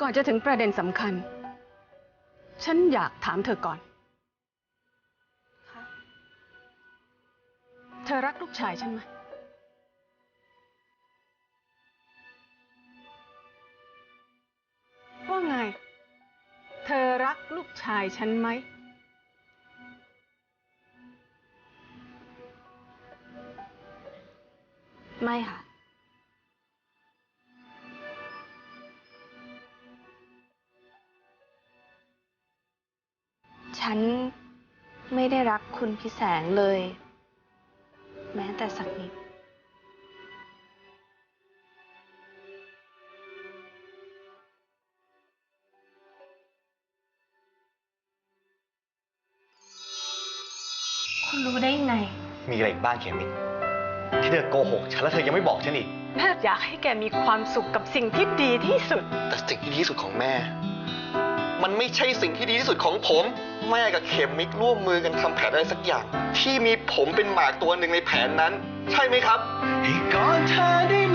ก่อนจะถึงประเด็นสำคัญ ฉันอยากถามเธอก่อน เธอรักลูกชายฉันไหม ว่าไง เธอรักลูกชายฉันไหม ไม่ค่ะ ฉันไม่ได้รักคุณพี่แสงเลย แม้แต่สักนิด คุณรู้ได้ยังไง มีอะไรอีกบ้างเขมินที่เธอโกหกฉันแล้วเธอยังไม่บอกฉันอีก แม่อยากให้แกมีความสุขกับสิ่งที่ดีที่สุด แต่สิ่งที่ดีที่สุดของแม่มัน ไม่ใช่สิ่งที่ดีที่สุดของผม แม่กับเขมมิกร่วมมือกันทำแผนอะไรสักอย่าง ที่มีผมเป็นหมากตัวหนึ่งในแผนนั้น ใช่ไหมครับ ให้กอนเธอได้